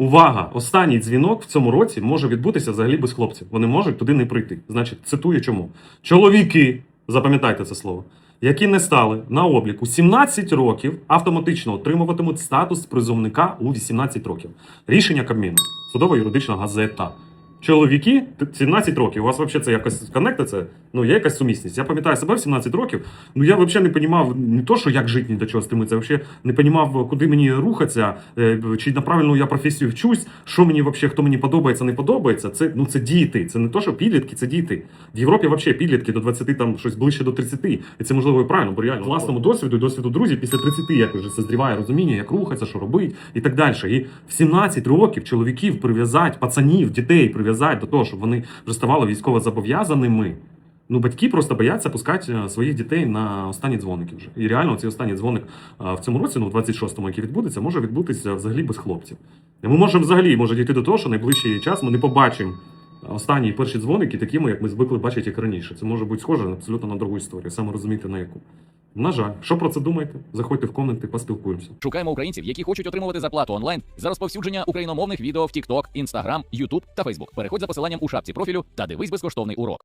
Увага! Останній дзвінок в цьому році може відбутися взагалі без хлопців. Вони можуть туди не прийти. Значить, цитую чому. Чоловіки, запам'ятайте це слово, які не стали на обліку 17 років, автоматично отримуватимуть статус призовника у 18 років. Рішення Кабміну. Судово-юридична газета. Чоловіки 17 років. У вас взагалі це якось коннектиться? Ну, є якась сумісність. Я пам'ятаю себе в 17 років. Ну я взагалі не розумів не то, що як жити, ні до чого стремитися, а взагалі не розумів, куди мені рухатися, е, чи на правильну я професію вчусь, що мені взагалі, хто мені подобається, не подобається. Це ну це діти. Це не то, що підлітки, це діти. В Європі взагалі підлітки до 20, там щось ближче до 30. І це можливо і правильно, бо реально власному досвіду і досвіду друзів після 30 як вже созріває розуміння, як рухатися, що робити і так далі. І в 17 років чоловіків прив'язати, пацанів, дітей прив'язати до того, щоб вони вже ставали військово зобов'язаними. Ну, батьки просто бояться пускати е, своїх дітей на останні дзвоники вже. І реально цей останній дзвоник е, в цьому році, ну в 26-му, який відбудеться, може відбутися взагалі без хлопців. І ми можемо взагалі може дійти до того, що найближчий час ми не побачимо останні перші дзвоники такими, як ми звикли бачити їх раніше. Це може бути схоже абсолютно на другу історію, саме розуміти на яку. На жаль, що про це думаєте? Заходьте в коменти, поспілкуємося. Шукаємо українців, які хочуть отримувати зарплату онлайн за розповсюдження україномовних відео в TikTok, Instagram, YouTube та Facebook. Переходь за посиланням у шапці профілю та дивись безкоштовний урок.